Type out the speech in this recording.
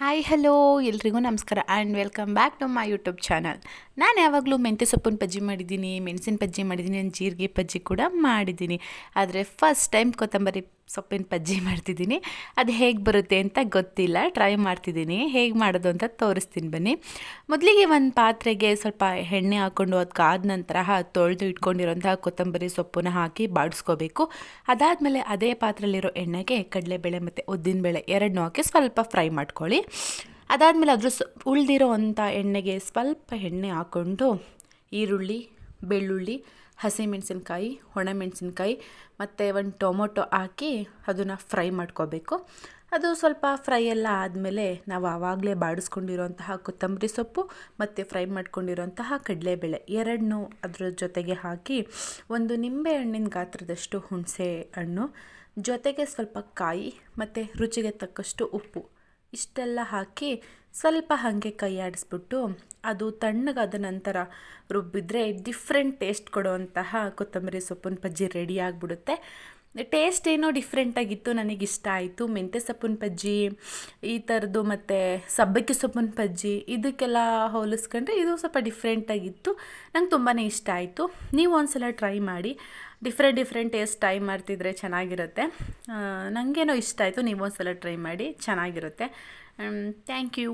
Hi hello ಎಲ್ರಿಗೂ ನಮಸ್ಕಾರ and welcome back to my YouTube channel ನಾನು ಯಾವಾಗಲೂ ಮೆಂತ್ಯ ಸೊಪ್ಪಿನ ಬಜ್ಜಿ ಮಾಡಿದ್ದೀನಿ, ಮೆಣಸಿನ ಬಜ್ಜಿ ಮಾಡಿದ್ದೀನಿ, ಜೀರಿಗೆ ಬಜ್ಜಿ ಕೂಡ ಮಾಡಿದ್ದೀನಿ. ಆದರೆ ಫಸ್ಟ್ ಟೈಮ್ ಕೊತ್ತಂಬರಿ ಸೊಪ್ಪಿನ ಪಜ್ಜಿ ಮಾಡ್ತಿದ್ದೀನಿ. ಅದು ಹೇಗೆ ಬರುತ್ತೆ ಅಂತ ಗೊತ್ತಿಲ್ಲ. ಟ್ರೈ ಮಾಡ್ತಿದ್ದೀನಿ. ಹೇಗೆ ಮಾಡೋದು ಅಂತ ತೋರಿಸ್ತೀನಿ ಬನ್ನಿ. ಮೊದಲಿಗೆ ಒಂದು ಪಾತ್ರೆಗೆ ಸ್ವಲ್ಪ ಎಣ್ಣೆ ಹಾಕ್ಕೊಂಡು ಅದಕ್ಕಾದ ನಂತರ ತೊಳೆದು ಇಟ್ಕೊಂಡಿರೋಂತಹ ಕೊತ್ತಂಬರಿ ಸೊಪ್ಪನ್ನ ಹಾಕಿ ಬಾಡಿಸ್ಕೋಬೇಕು. ಅದಾದಮೇಲೆ ಅದೇ ಪಾತ್ರೆಯಲ್ಲಿರೋ ಎಣ್ಣೆಗೆ ಕಡಲೆಬೇಳೆ ಮತ್ತು ಉದ್ದಿನಬೇಳೆ ಎರಡನ್ನೂ ಹಾಕಿ ಸ್ವಲ್ಪ ಫ್ರೈ ಮಾಡ್ಕೊಳ್ಳಿ. ಅದಾದಮೇಲೆ ಅದ್ರ ಸ್ ಉಳಿದಿರೋ ಎಣ್ಣೆಗೆ ಸ್ವಲ್ಪ ಎಣ್ಣೆ ಹಾಕ್ಕೊಂಡು ಈರುಳ್ಳಿ, ಬೆಳ್ಳುಳ್ಳಿ ಹಸಿಮೆಣಸಿನ್ಕಾಯಿ ಒಣಮೆಣಸಿನ್ಕಾಯಿ ಮತ್ತು ಒಂದು ಟೊಮೊಟೊ ಹಾಕಿ ಅದನ್ನು ಫ್ರೈ ಮಾಡ್ಕೋಬೇಕು. ಅದು ಸ್ವಲ್ಪ ಫ್ರೈ ಎಲ್ಲ ಆದಮೇಲೆ ನಾವು ಆವಾಗಲೇ ಬಾಡಿಸ್ಕೊಂಡಿರೋಂತಹ ಕೊತ್ತಂಬರಿ ಸೊಪ್ಪು ಮತ್ತು ಫ್ರೈ ಮಾಡ್ಕೊಂಡಿರೋಂತಹ ಕಡಲೆಬೇಳೆ ಎರಡನ್ನೂ ಅದರ ಜೊತೆಗೆ ಹಾಕಿ ಒಂದು ನಿಂಬೆ ಹಣ್ಣಿನ ಗಾತ್ರದಷ್ಟು ಹುಣಸೆ ಹಣ್ಣು, ಜೊತೆಗೆ ಸ್ವಲ್ಪ ಕಾಯಿ ಮತ್ತು ರುಚಿಗೆ ತಕ್ಕಷ್ಟು ಉಪ್ಪು ಇಷ್ಟೆಲ್ಲ ಹಾಕಿ ಸ್ವಲ್ಪ ಹಾಗೆ ಕೈ ಆಡಿಸ್ಬಿಟ್ಟು ಅದು ತಣ್ಣಗಾದ ನಂತರ ರುಬ್ಬಿದ್ರೆ ಡಿಫ್ರೆಂಟ್ ಟೇಸ್ಟ್ ಕೊಡುವಂತಹ ಕೊತ್ತಂಬರಿ ಸೊಪ್ಪಿನ ಬಜ್ಜಿ ರೆಡಿ ಆಗಿಬಿಡುತ್ತೆ. ಟೇಸ್ಟ್ ಏನೋ ಡಿಫ್ರೆಂಟಾಗಿತ್ತು ನನಗೆ ಇಷ್ಟ ಆಯಿತು. ಮೆಂತ್ಯ ಸೊಪ್ಪಿನ ಬಜ್ಜಿ ಈ ಥರದ್ದು ಮತ್ತು ಸಬ್ಬಕ್ಕಿ ಸೊಪ್ಪಿನ ಬಜ್ಜಿ ಇದಕ್ಕೆಲ್ಲ ಹೋಲಿಸ್ಕೊಂಡ್ರೆ ಇದು ಸ್ವಲ್ಪ ಡಿಫ್ರೆಂಟಾಗಿತ್ತು ನಂಗೆ ತುಂಬಾ ಇಷ್ಟ ಆಯಿತು. ನೀವು ಒಂದ್ಸಲ ಟ್ರೈ ಮಾಡಿ. ಡಿಫ್ರೆಂಟ್ ಡಿಫ್ರೆಂಟ್ ಟೇಸ್ಟ್ ಟ್ರೈ ಮಾಡ್ತಿದ್ರೆ ಚೆನ್ನಾಗಿರುತ್ತೆ. ನನಗೇನೋ ಇಷ್ಟ ಆಯಿತು, ನೀವು ಒಂದ್ಸಲ ಟ್ರೈ ಮಾಡಿ, ಚೆನ್ನಾಗಿರುತ್ತೆ. Thank you